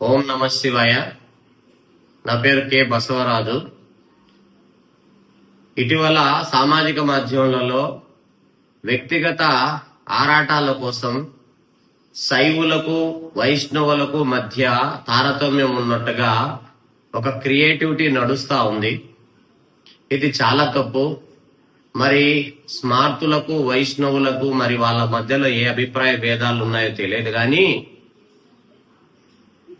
ఓం నమ శివాయ. నా పేరు కె బసవరాజు. ఇటీవల సామాజిక మాధ్యమాలలో వ్యక్తిగత ఆరాటాల కోసం శైవులకు వైష్ణవులకు మధ్య తారతమ్యం ఉన్నట్టుగా ఒక క్రియేటివిటీ నడుస్తూ ఉంది. ఇది చాలా తప్పు. మరి స్మార్తులకు వైష్ణవులకు మరి వాళ్ళ మధ్యలో ఏ అభిప్రాయ భేదాలు ఉన్నాయో తెలియదు కానీ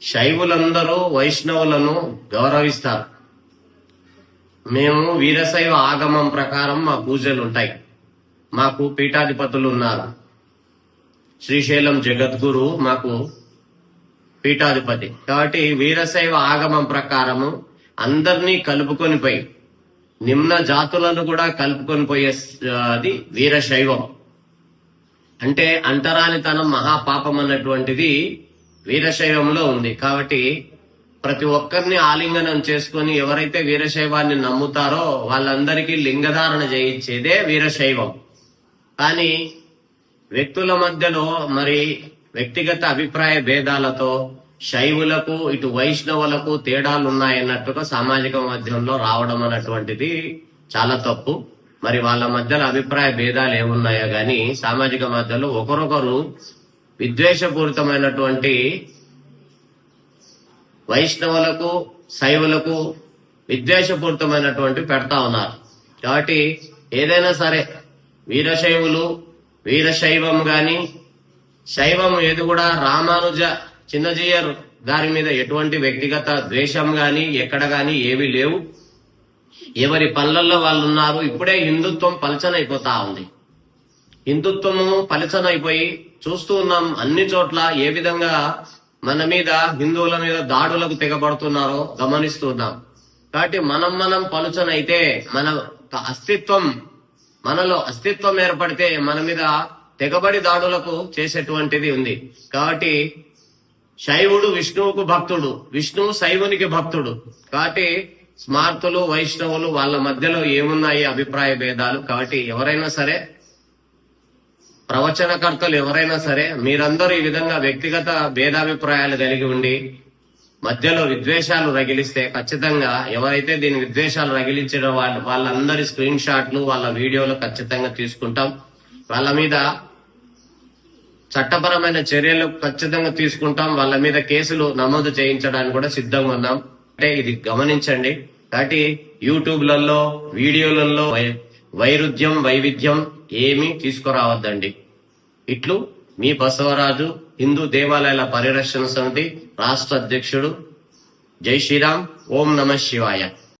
శైవులందరూ వైష్ణవులను గౌరవిస్తారు. మేము వీరశైవ ఆగమం ప్రకారం మా పూజలు ఉంటాయి మాకు పీఠాధిపతులు ఉన్నారు శ్రీశైలం జగద్గురు మాకు పీఠాధిపతి. కాబట్టి వీరశైవ ఆగమం ప్రకారము అందరినీ కలుపుకొని పోయి నిమ్న జాతులను కూడా కలుపుకొని పోయే అది వీరశైవం. అంటే అంటరానితనం మహాపాపం అన్నటువంటిది వీరశైవంలో ఉంది. కాబట్టి ప్రతి ఒక్కరిని ఆలింగనం చేసుకొని ఎవరైతే వీరశైవాన్ని నమ్ముతారో వాళ్ళందరికీ లింగధారణ చేయించేదే వీరశైవం. కానీ వ్యక్తుల మధ్యలో మరి వ్యక్తిగత అభిప్రాయ భేదాలతో శైవులకు ఇటు వైష్ణవులకు తేడాలు ఉన్నాయన్నట్టుగా సామాజిక మాధ్యమంలో రావడం అన్నటువంటిది చాలా తప్పు. మరి వాళ్ళ మధ్యలో అభిప్రాయ భేదాలు ఏమున్నాయో గాని సామాజిక మాధ్యమంలో ఒకరొకరు విద్వేషపూరితమైనటువంటి వైష్ణవులకు శైవులకు విద్వేషపూరితమైనటువంటి పెడతా ఉన్నారు. కాబట్టి ఏదైనా సరే వీరశైవులు వీరశైవం గాని శైవం ఏది కూడా రామానుజ చిన్నజీయర్ గారి మీద ఎటువంటి వ్యక్తిగత ద్వేషం గాని ఎక్కడ గాని ఏవి లేవు. ఎవరి పనులలో వాళ్ళు ఉన్నారు ఇప్పుడే హిందుత్వం పలచనైపోతా ఉంది. హిందుత్వము పలచనైపోయి చూస్తూ ఉన్నాం అన్ని చోట్ల ఏ విధంగా మన మీద హిందువుల మీద దాడులకు తెగబడుతున్నారో గమనిస్తున్నాం కాబట్టి మనం మనం పలుచనైతే మన అస్తిత్వం మనలో అస్తిత్వం ఏర్పడితే మన మీద తెగబడి దాడులకు చేసేటువంటిది ఉంది. కాబట్టి శైవుడు విష్ణువుకు భక్తుడు విష్ణువు శైవునికి భక్తుడు. కాబట్టి స్మార్తులు వైష్ణవులు వాళ్ళ మధ్యలో ఏమున్నాయి అభిప్రాయ భేదాలు? కాబట్టి ఎవరైనా సరే ప్రవచనకర్తలు ఎవరైనా సరే మీరందరూ ఈ విధంగా వ్యక్తిగత భేదాభిప్రాయాలు కలిగి ఉండి మధ్యలో విద్వేషాలు రగిలిస్తే ఖచ్చితంగా ఎవరైతే దీని విద్వేషాలు రగిలించిన వాళ్ళు వాళ్ళందరి స్క్రీన్ షాట్లు వాళ్ళ వీడియోలు ఖచ్చితంగా తీసుకుంటాం. వాళ్ళ మీద చట్టపరమైన చర్యలు ఖచ్చితంగా తీసుకుంటాం. వాళ్ళ మీద కేసులు నమోదు చేయించడానికి కూడా సిద్ధంగా ఉన్నాం. అంటే ఇది గమనించండి. కాబట్టి యూట్యూబ్లలో వీడియోలలో వైరుధ్యం వైవిధ్యం ఏమీ తీసుకురావద్దండి. ఇట్లు మీ బసవరాజు హిందూ దేవాలయాల పరిరక్షణ సమితి రాష్ట్ర అధ్యక్షుడు జై శ్రీరామ్ ఓం నమ శివాయ.